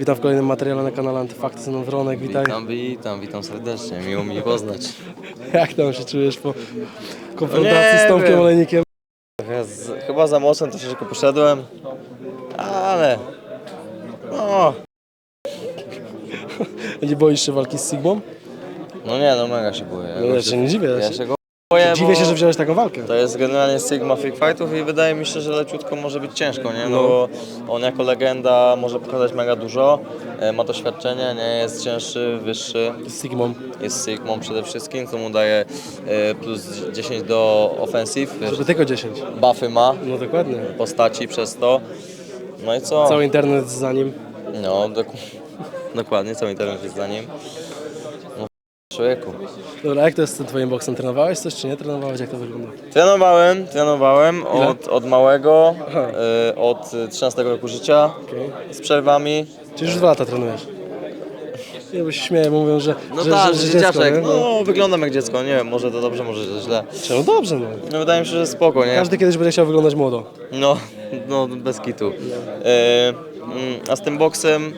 Witam w kolejnym materiale na kanale Antyfakty, Zenon Wronek, witaj. Witam, witam, witam serdecznie, miło mi poznać. Jak tam się czujesz po konfrontacji z Tomkiem wiem. Olejnikiem? Trochę z, chyba za mocno troszeczkę poszedłem, ale no, Nie boisz się walki z Sigmą? no nie, no mega się boję. No ja się nie dziwię. Ja Ja się go boję, dziwię się, że wziąłeś taką walkę. To jest generalnie Sigma Freak Fightów i wydaje mi się, że leciutko może być ciężko, nie? No bo on jako legenda może pokazać mega dużo, e, ma doświadczenie, nie? Jest cięższy, wyższy, Z Sigmą. jest Sigmą przede wszystkim, co mu daje e, plus 10 do offensive, wiesz, Żeby tylko 10. buffy ma, No dokładnie. postaci przez to. No i co? Cały internet za nim. No, dok dokładnie, cały internet jest za nim. Człowieku. Dobra, jak to jest z tym twoim boksem? Trenowałeś coś czy nie trenowałeś? Jak to wygląda? Trenowałem, trenowałem od, od małego, y, od 13 roku życia, Okej. z przerwami. Czyli już dwa lata trenujesz? Ja bo się śmieję, bo mówią, że, No że, tak, że, że dziecko, dzieciaczek, nie? no wyglądam jak dziecko, nie wiem, może to dobrze, może to źle. No dobrze, no. No wydaje mi się, że spoko, nie? Każdy kiedyś będzie chciał wyglądać młodo. No, no bez kitu. Y, mm, a z tym boksem,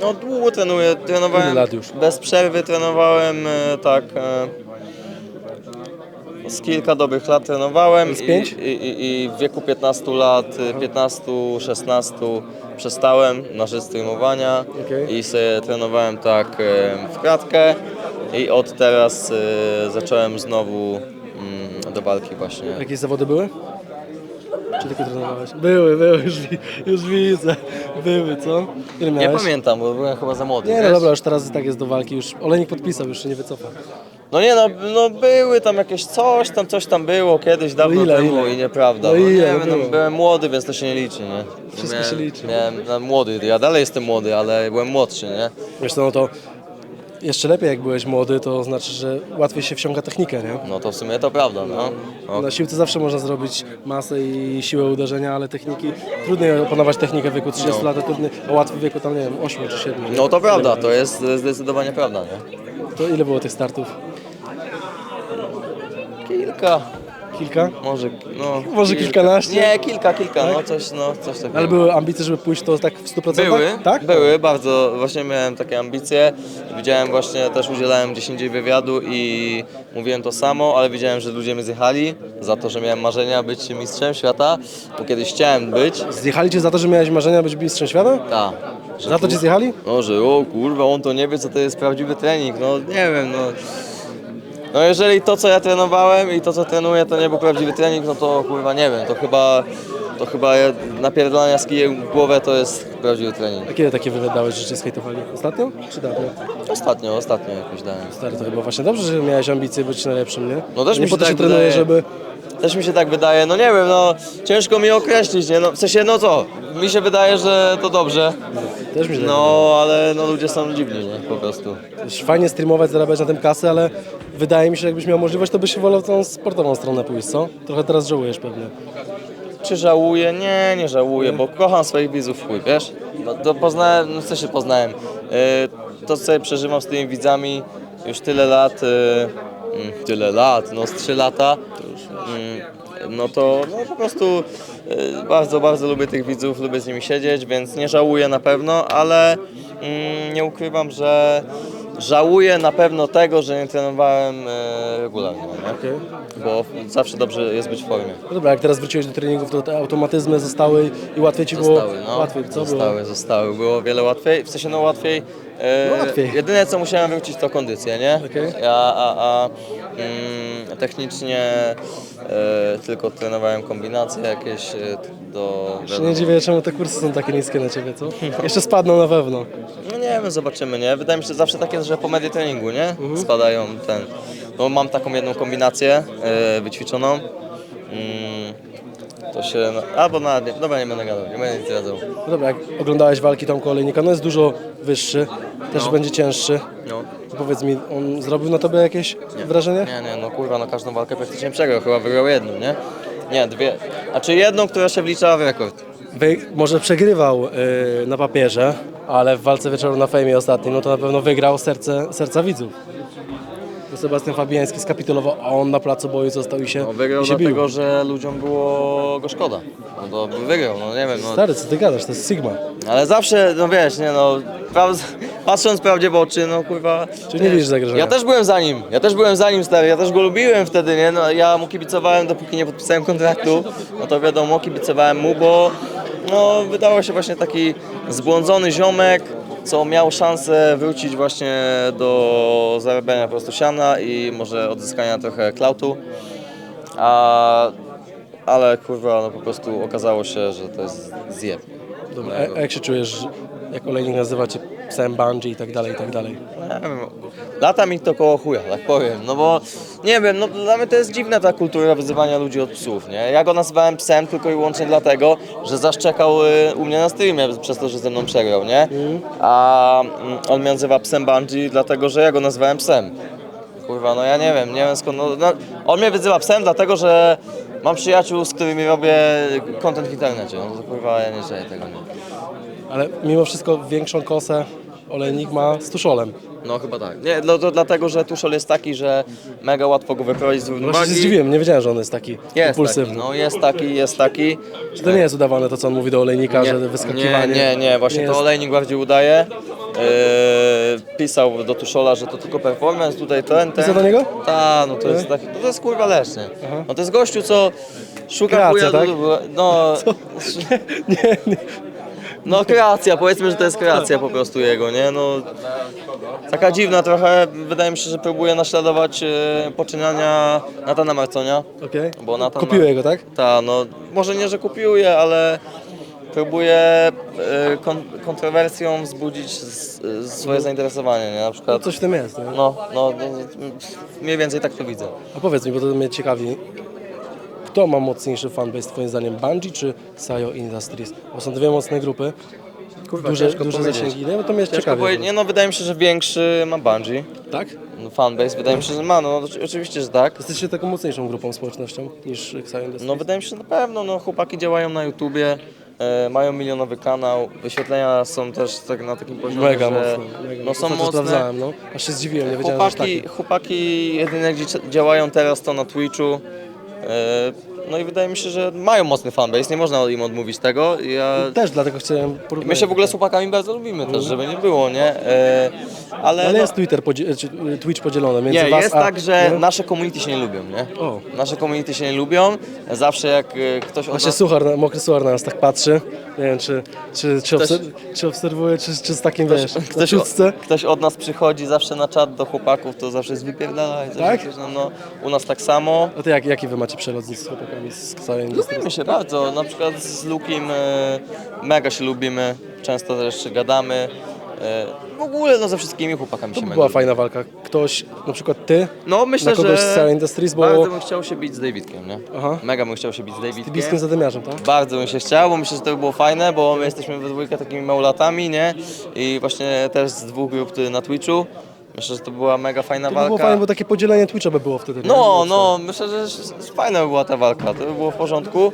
no długo trenuję, trenowałem Ile lat już? bez przerwy, trenowałem e, tak e, z kilka dobrych lat trenowałem Z pięć? i, i, i w wieku 15 lat, 15-16 przestałem na rzecz streamowania Okej. i sobie trenowałem tak e, w kratkę i od teraz e, zacząłem znowu mm, do walki właśnie. Jakieś zawody były? Czy tylko trenowałeś? Były, były, już, wi- już widzę. Były, co? Ile Nie miałeś? pamiętam, bo byłem chyba za młody. Nie, no wiesz? dobra, już teraz i tak jest do walki. Już Olejnik podpisał, już się nie wycofa. No nie no, no były tam jakieś coś tam, coś tam było kiedyś dawno ile, temu ile? i nieprawda. No No, nie ile no, było? byłem młody, więc to się nie liczy, nie? Wszystko się liczy. Miałem, no, młody, ja dalej jestem młody, ale byłem młodszy, nie? Wiesz co, no to jeszcze lepiej jak byłeś młody, to znaczy, że łatwiej się wsiąga technikę, nie? No to w sumie to prawda, no. no. Na siłce zawsze można zrobić masę i siłę uderzenia, ale techniki, trudniej opanować technikę w wieku 30 lat, a trudniej, a łatwiej w wieku tam, nie wiem, 8 czy 7. No to prawda, to jest zdecydowanie prawda, nie? To ile było tych startów? Kilka, Kilka? może, no... Może kilkanaście? Nie, kilka, kilka, no coś, no coś takiego. Ale były ambicje, żeby pójść to tak w 100%? Były, Tak? były, bardzo, właśnie miałem takie ambicje. Widziałem właśnie, też udzielałem 10 wywiadu i mówiłem to samo, ale widziałem, że ludzie mnie zjechali za to, że miałem marzenia być mistrzem świata, bo kiedyś chciałem być. Zjechali cię za to, że miałeś marzenia być mistrzem świata? Ta, że Za to cię zjechali? No, że o kurwa, on to nie wie, co to jest prawdziwy trening, no nie wiem, no. No jeżeli to, co ja trenowałem i to, co trenuję, to nie był prawdziwy trening, no to kurwa, nie wiem, to chyba, to chyba napierdolania z kijem w głowę to jest prawdziwy trening. A kiedy takie wywiad dałeś, że cię skejtowali? Ostatnio? Czy dawno? Ostatnio, ostatnio jakoś dałem. Stary, to chyba właśnie dobrze, że miałeś ambicje być najlepszym, nie? No też nie mi po się to się tak trenuje, wydaje. żeby... Też mi się tak wydaje, no nie wiem, no ciężko mi określić, nie? No, w sensie, no co, mi się wydaje, że to dobrze, Też mi się tak no ale no ludzie są dziwni, nie? Po prostu. wydaje. Fajnie streamować, zarabiać na tym kasę, ale wydaje mi się, że jakbyś miał możliwość, to byś wolał w tą sportową stronę pójść, co? Trochę teraz żałujesz pewnie. Czy żałuję? Nie, nie żałuję, bo kocham swoich widzów w chuj, wiesz? No, to poznałem, no co się poznałem, yy, to co sobie przeżywam z tymi widzami już tyle lat, mm, tyle lat, no z 3 lata, mm, no to no, po prostu yy, bardzo, bardzo lubię tych widzów, lubię z nimi siedzieć, więc nie żałuję na pewno, ale mm, nie ukrywam, że żałuję na pewno tego, że nie trenowałem yy, regularnie, nie? Okej. bo zawsze dobrze jest być w formie. No dobra, jak teraz wróciłeś do treningów, to te automatyzmy zostały i łatwiej ci było... Zostały, no. Łatwiej, co zostały, było? zostały. Było wiele łatwiej, w sensie no łatwiej. E, łatwiej. Jedyne co musiałem wrócić to kondycję, nie? Okej. Ja, a, a mm, technicznie e, tylko trenowałem kombinacje jakieś e, do... Się nie dziwię, czemu te kursy są takie niskie na ciebie, co? Jeszcze spadną na pewno. No nie wiem, zobaczymy, nie? Wydaje mi się, że zawsze tak jest, że po media treningu, nie? Mhm. Spadają ten... No mam taką jedną kombinację e, wyćwiczoną. Mm, to się... Albo na... Nie, dobra, nie będę gadał, nie będę nic zdradzał. No dobra, jak oglądałeś walki Tomka Olejnika, no jest dużo wyższy, też No. będzie cięższy. No. To Powiedz mi, on zrobił na tobie jakieś wrażenie? Nie, nie, no kurwa, no każdą walkę praktycznie przegrał, chyba wygrał jedną, nie? Nie, dwie. A czy jedną, która się wliczała w rekord? Wy, może przegrywał y, na papierze, ale w walce wieczoru na fejmie ostatniej, no to na pewno wygrał serce, serca widzów. Sebastian Fabiański skapitulował, a on na placu boju został i się, No, wygrał i się bił. dlatego, że ludziom było go szkoda. No to by wygrał, no nie wiem. No. Stary, co ty gadasz, to jest Sigma. Ale zawsze, no wiesz, nie no, patrząc prawdzie w oczy, no kurwa... Czy nie widzisz zagrożenia? Ja też byłem za nim, ja też byłem za nim stary, ja też go lubiłem wtedy, nie? No, ja mu kibicowałem, dopóki nie podpisałem kontraktu, no to wiadomo, kibicowałem mu, bo no, wydawał się właśnie taki zbłądzony ziomek, co miał szansę wrócić właśnie do zarabiania po prostu siana i może odzyskania trochę klautu, a, ale kurwa, no po prostu okazało się, że to jest zjeb. Dobra, a, jak się czujesz, jak olejnik nazywa cię psem bungee i tak dalej, i tak dalej? Nie wiem, lata mi to koło chuja, tak powiem, no bo nie wiem, no dla mnie to jest dziwna ta kultura wyzywania ludzi od psów, nie? Ja go nazywałem psem tylko i wyłącznie dlatego, że zaszczekał y, u mnie na streamie przez to, że ze mną przegrał, nie? A mm, on mnie nazywa psem Bungie dlatego, że ja go nazywałem psem. Kurwa, no ja nie wiem, nie wiem skąd, no, no, on mnie wyzywa psem dlatego, że mam przyjaciół, z którymi robię content w internecie, no to kurwa, ja nie czuję tego, nie? Ale mimo wszystko większą kosę olejnik ma z tuszolem. No chyba tak. Nie, no to dlatego, że Tuszol jest taki, że mega łatwo go wyprowadzić z Właśnie równowagi. się zdziwiłem, nie wiedziałem, że on jest taki Jest taki, impulsywny. no jest taki, jest taki. Czy to nie jest udawane to, co on mówi do olejnika, że nie, wyskakiwanie... nie, nie, właśnie to jest- Olejnik bardziej udaje. Yy, pisał do Tuszola, że to tylko performance, tutaj ten, ten. Pisał do niego? Tak, no to jest taki, no to jest kurwa lesznie. No to jest gościu, co szuka Kreacja, chuja tak? do, no, Nie, nie. No kreacja, powiedzmy, że to jest kreacja po prostu jego, nie? No, taka dziwna trochę, wydaje mi się, że próbuje naśladować e, poczynania Natana Marconia. Okej. Bo Nathan Kupiłeś go, tak? Ta, no może nie, że kopiuje, ale próbuje e, kon, kontrowersją wzbudzić s, swoje zainteresowanie, nie? Na No przykład, coś w tym jest, nie? no, no, no, mniej więcej tak to widzę. A powiedz mi, bo to mnie ciekawi, kto ma mocniejszy fanbase twoim zdaniem, Bungie czy Sayo Industries? Bo są dwie mocne grupy, Kurwa, duże, ciężko duże powiedzieć. zasięgi, to mnie Ciężko ciekawi. powiedzieć, nie no, wydaje mi się, że większy ma Bungie, Tak? no, fanbase, wydaje mi się, że ma, no oczy- oczywiście, że tak. Jesteście taką mocniejszą grupą, społecznością niż Sayo Industries? No wydaje mi się, że na pewno, no chłopaki działają na YouTubie, e, mają milionowy kanał, wyświetlenia są też tak na takim poziomie, Mega że mocne. Mega. no są Ostatnio mocne. sprawdzałem, no. Aż się zdziwiłem, nie wiedziałem, że Chłopaki, chłopaki jedyne gdzie cia- działają teraz to na Twitchu. E, No i wydaje mi się, że mają mocny fanbase, nie można im odmówić tego. Ja, Też dlatego chciałem my porównać. się w ogóle z chłopakami bardzo lubimy też, żeby nie było, nie? E, Ale, Ale no, jest Twitter, czy y, Twitch podzielony między nie, was jest a... tak, że nasze community się nie lubią, nie? O. Nasze community się nie lubią. Zawsze jak e, ktoś od Właśnie nas... suchar, na- mokry suchar na nas tak patrzy. Nie wiem, czy, czy, czy, obser czy obserwuje, czy, czy z takim, wiesz, na Ktoś, czutce. ktoś od nas przychodzi zawsze na czat do chłopaków, to zawsze jest wypierdalaj. coś Tak? jakieś, No, no, u nas tak samo. A ty jak, jaki wy macie przelot z chłopakami z Sayo Industries? Lubimy się bardzo, na przykład z Lukim e, mega się lubimy, często też gadamy. E, w ogóle no ze wszystkimi chłopakami To się by mega była fajna walka. Ktoś, na przykład ty, No myślę, na kogoś że z Sayo Industries, bo bardzo bym chciał się bić z Davidkiem, nie? Aha. Mega bym chciał się bić z tybiskim Davidkiem. zadymiarzem, tak? Bardzo bym się chciał, bo myślę, że to by było fajne, bo my jesteśmy we dwójkę takimi małolatami, nie? I właśnie też z dwóch grup tu na Twitchu. Myślę, że to była mega fajna To by walka. było fajne, bo takie podzielenie Twitcha by było wtedy. nie? No, no, myślę, że fajna by była ta walka, to by było w porządku.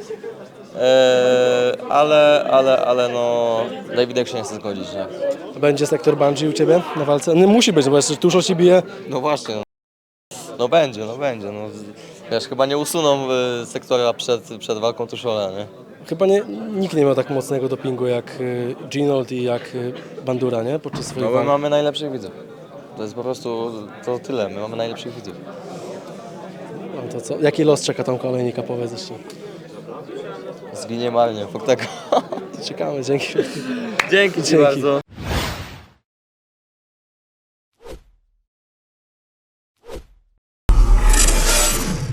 Eee, ale, ale, ale no, Davidek się nie chce zgodzić, nie? Będzie sektor Bungie u ciebie na walce? No musi być, no bo jeszcze dużo się bije. No właśnie, no. no będzie, no będzie, no. Wiesz, chyba nie usuną y, sektora przed, przed walką Tuszola, nie? Chyba nie, nikt nie miał tak mocnego dopingu jak y, Ginold i jak y, Bandura, nie? Podczas swojej No my walki. mamy najlepszych widzów. To jest po prostu, to tyle, my mamy najlepszych widzów. No to co? Jaki los czeka tam kolejnika, powiedz jeszcze. Zginie marnie, fakt tego. Czekamy, dzięki. Dzięki Ci bardzo.